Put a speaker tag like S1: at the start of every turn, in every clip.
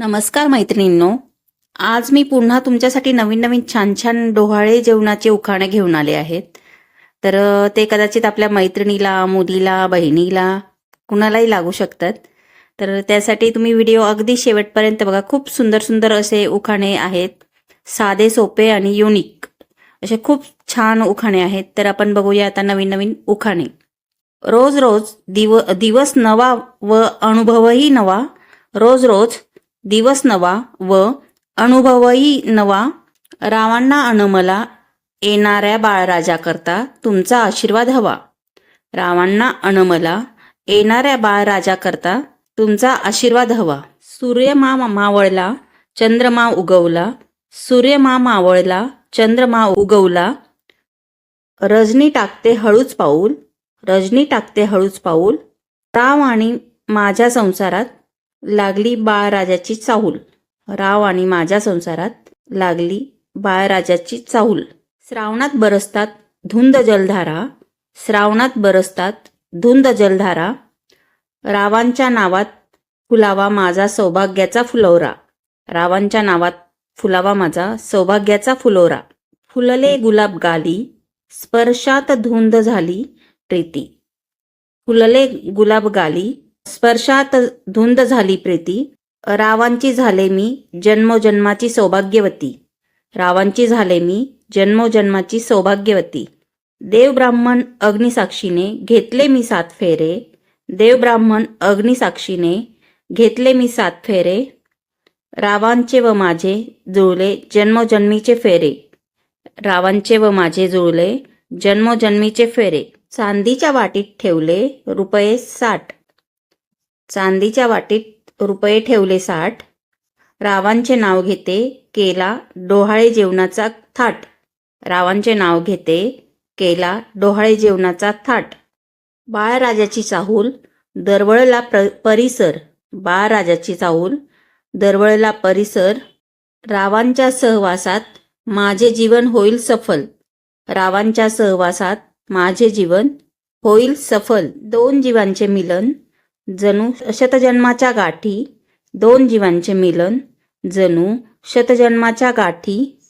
S1: नमस्कार मैत्रिणींनो. आज मी पुन्हा तुमच्यासाठी नवीन नवीन छान छान डोहाळे जेवणाचे उखाणे घेऊन आले आहेत. तर ते कदाचित आपल्या मैत्रिणीला मुलीला बहिणीला कुणालाही लागू शकतात. तर त्यासाठी तुम्ही व्हिडिओ अगदी शेवटपर्यंत बघा. खूप सुंदर सुंदर असे उखाणे आहेत. साधे सोपे आणि युनिक असे खूप छान उखाणे आहेत. तर आपण बघूया आता नवीन नवीन उखाणे. रोज रोज दिव दिवस नवा व अनुभवही नवा. रोज रोज दिवस नवा व अनुभवही नवा. रावांना अनमला येणाऱ्या बाळराजाकरता तुमचा आशीर्वाद हवा. रावांना अनमला येणाऱ्या बाळराजाकरता तुमचा आशीर्वाद हवा. सूर्यमा मावळला चंद्रमा उगवला. सूर्यमा मावळला चंद्रमा उगवला. रजनी टाकते हळूच पाऊल रजनी टाकते हळूच पाऊल. राव आणि माझ्या संसारात लागली बाळराजाची चाहूल. राव आणि माझ्या संसारात लागली बाळराजाची चाहूल. श्रावणात बरसतात धुंद जलधारा. श्रावणात बरसतात धुंद जलधारा. रावांच्या नावात फुलावा माझा सौभाग्याचा फुलवरा रावांच्या नावात फुलावा माझा सौभाग्याचा फुलवरा फुलले गुलाब गाली स्पर्शात धुंद झाली प्रीती. फुलले गुलाब गाली स्पर्शात धुंद झाली प्रीती. रावांची झाले मी जन्मोजन्माची सौभाग्यवती. रावांची झाले मी जन्मोजन्माची सौभाग्यवती. देव ब्राह्मण अग्निसाक्षीने घेतले मी सात फेरे. देव ब्राह्मण अग्निसाक्षीने घेतले मी सात फेरे. रावांचे व माझे जुळले जन्मोजन्मीचे फेरे. रावांचे व माझे जुळले जन्मोजन्मीचे फेरे. चांदीच्या वाटीत ठेवले रुपये साठ. चांदीच्या वाटीत रुपये ठेवले साठ. रावांचे नाव घेते केला डोहाळे जेवणाचा थाट. रावांचे नाव घेते केला डोहाळे जेवणाचा थाट. बाळराजाची चाहूल दरवळला प्र परिसर. बाळराजाची चाहूल दरवळला परिसर. रावांच्या सहवासात माझे जीवन होईल सफल. रावांच्या सहवासात माझे जीवन होईल सफल. दोन जीवांचे मिलन जणू शतजन्माच्या गाठी दोन जीवांचे मिलन. जणू शतजन्माच्या गाठी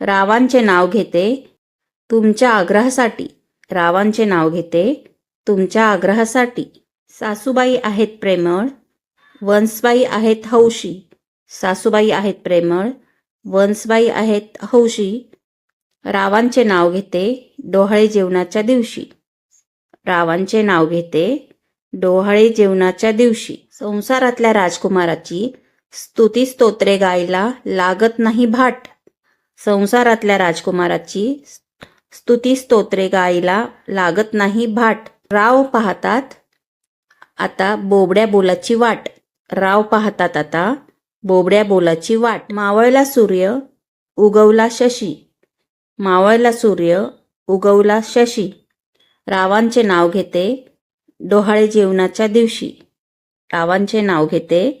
S1: रावांचे नाव घेते तुमच्या आग्रहासाठी. रावांचे नाव घेते तुमच्या आग्रहासाठी. सासूबाई आहेत प्रेमळ वंसबाई आहेत हौशी. सासूबाई आहेत प्रेमळ वंसबाई आहेत हौशी. रावांचे नाव घेते डोहाळे जेवणाच्या दिवशी. रावांचे नाव घेते डोहाळे जेवणाच्या दिवशी संसारातल्या राजकुमाराची स्तुती स्तोत्रे गायला लागत नाही भाट. संसारातल्या राजकुमाराची स्तुती स्तोत्रे गायला लागत नाही भाट. राव पाहतात आता बोबड्या बोलाची वाट. राव पाहतात आता बोबड्या बोलाची वाट. मावळला सूर्य उगवला शशी. मावळला सूर्य उगवला शशी. रावांचे नाव घेते डोहाळे जेवणाच्या दिवशी. रावांचे नाव घेते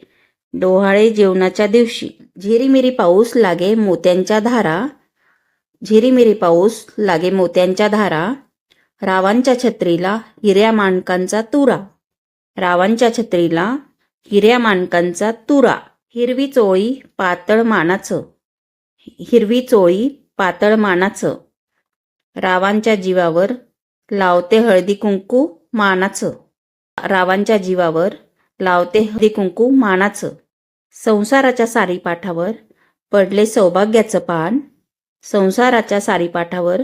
S1: डोहाळे जेवणाच्या दिवशी. झिरीमिरी पाऊस लागे मोत्यांच्या धारा. झिरीमिरी पाऊस लागे मोत्यांच्या धारा. रावांच्या छत्रीला हिऱ्या माणकांचा तुरा. रावांच्या छत्रीला हिऱ्या माणकांचा तुरा. हिरवी चोळी पातळ मानाचं. हिरवी चोळी पातळ मानाचं. रावांच्या जीवावर लावते हळदी कुंकू. मानाचं. रावांच्या जीवावर लावते हळदी कुंकू मानाचं. संसाराच्या सारीपाठावर पडले सौभाग्याचं पान. संसाराच्या सारीपाठावर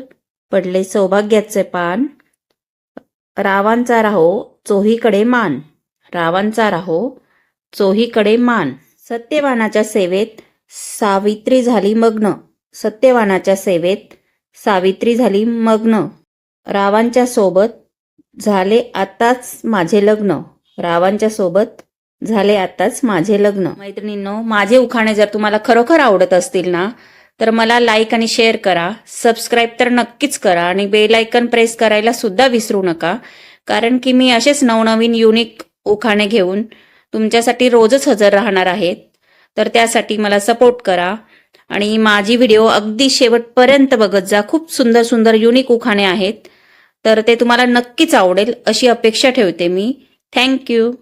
S1: पडले सौभाग्याचे पान. रावांचा राहो चोहीकडे मान. रावांचा राहो चोहीकडे मान. सत्यवानाच्या सेवेत सावित्री झाली मग्न. सत्यवानाच्या सेवेत सावित्री झाली मग्न. रावांच्या सोबत झाले आताच माझे लग्न. रावांच्या सोबत झाले आताच माझे लग्न. मैत्रिणींनो माझे उखाणे जर तुम्हाला खरोखर आवडत असतील ना तर मला लाईक आणि शेअर करा. सबस्क्राईब तर नक्कीच करा आणि बेल आयकन प्रेस करायला सुद्धा विसरू नका. कारण की मी असेच नवनवीन युनिक उखाणे घेऊन तुमच्यासाठी रोजच हजर राहणार आहेत. तर त्यासाठी मला सपोर्ट करा आणि माझी व्हिडिओ अगदी शेवटपर्यंत बघत जा. खूप सुंदर सुंदर युनिक उखाणे आहेत. तर ते तुम्हाला नक्कीच आवडेल अशी अपेक्षा ठेवते मी. थँक्यू